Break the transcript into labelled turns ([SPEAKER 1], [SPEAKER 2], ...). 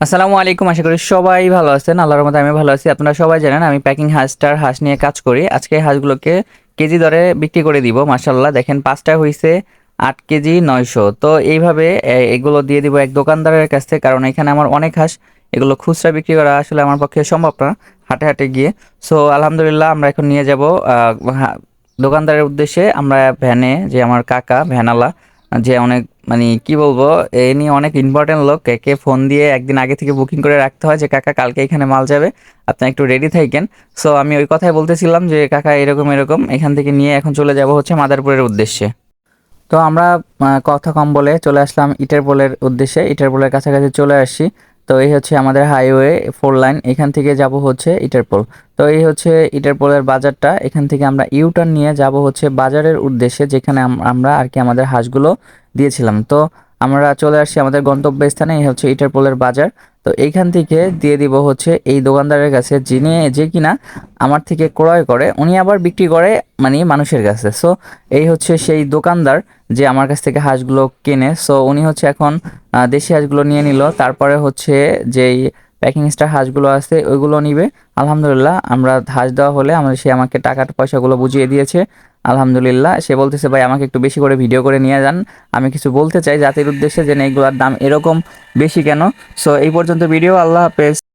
[SPEAKER 1] আসসালামু আলাইকুম, আশা করি সবাই ভালো আছেন। আল্লাহর রহমতে আমি ভালো আছি। আপনারা সবাই জানেন, আমি প্যাকিং হাঁসটার হাঁস নিয়ে কাজ করি। আজকে হাঁসগুলোকে কেজি দরে বিক্রি করে দিব মাশাল্লাহ দেখেন, পাঁচটা হয়েছে আট কেজি নয়শো। তো এইভাবে এগুলো দিয়ে দিব এক দোকানদারের কাছ কারণ এখানে আমার অনেক হাঁস, এগুলো খুচরা বিক্রি করা আসলে আমার পক্ষে সম্ভব না, হাটে হাটে গিয়ে। সো আলহামদুলিল্লাহ, আমরা এখন নিয়ে যাব দোকানদারের উদ্দেশ্যে। আমরা ভ্যানে, যে আমার কাকা ভ্যানালা যে অনেক মানে কি বলব, এ নিয়ে অনেক ইম্পর্টেন্ট লোক। একে ফোন দিয়ে একদিন আগে থেকে বুকিং করে রাখতে হয় যে, কাকা, কালকে এখানে মাল যাবে, আপনি একটু রেডি থাকেন। সো আমি ওই কথাই বলতেছিলাম যে, কাকা, এরকম এরকম, এখান থেকে নিয়ে এখন চলে যাব হচ্ছে মাদারপুরের উদ্দেশ্যে। তো আমরা কথা কম বলে চলে আসলাম ইটারপোলের উদ্দেশ্যে। ইটারপোলের কাছাকাছি চলে আসি। তো এই হচ্ছে আমাদের হাইওয়ে ফোর লাইন এখান থেকে যাব হচ্ছে ইটারপোল তো এই হচ্ছে ইটারপোলের বাজারটা, এখান থেকে আমরা ইউটার্ন নিয়ে যাব হচ্ছে বাজারের উদ্দেশ্যে, যেখানে আমরা আর কি আমাদের হাঁসগুলো দিয়েছিলাম। তো আমরা চলে আসছি আমাদের গন্তব্যস্থানে, এই হচ্ছে ইটারপোলের বাজার। তো এইখান থেকে দিয়ে দিব হচ্ছে এই দোকানদারের কাছে যিনি যে কিনা আমার থেকে ক্রয় করে, উনি আবার বিক্রি করে মানে মানুষের কাছে। সো এই হচ্ছে সেই দোকানদার যে আমার কাছ থেকে হাঁসগুলো কেনে। সো উনি হচ্ছে এখন দেশি হাঁসগুলো নিয়ে নিল। তারপরে হচ্ছে যেই প্যাকিং স্টার হাঁসগুলো আছে, ওইগুলো নিবে। আলহামদুলিল্লাহ, আমরা হাঁস দেওয়া হলে আমাদের সে আমাকে টাকা পয়সাগুলো বুঝিয়ে দিয়েছে। আলহামদুলিল্লাহ, সে বলতেছে, ভাই, আমাকে একটু বেশি করে ভিডিও করে নিয়ে যান। আমি কিছু বলতে চাই জাতির উদ্দেশ্যে যেন এইগুলোর দাম এরকম বেশি কেন? সো এই পর্যন্ত ভিডিও আল্লাহ হাফেজ।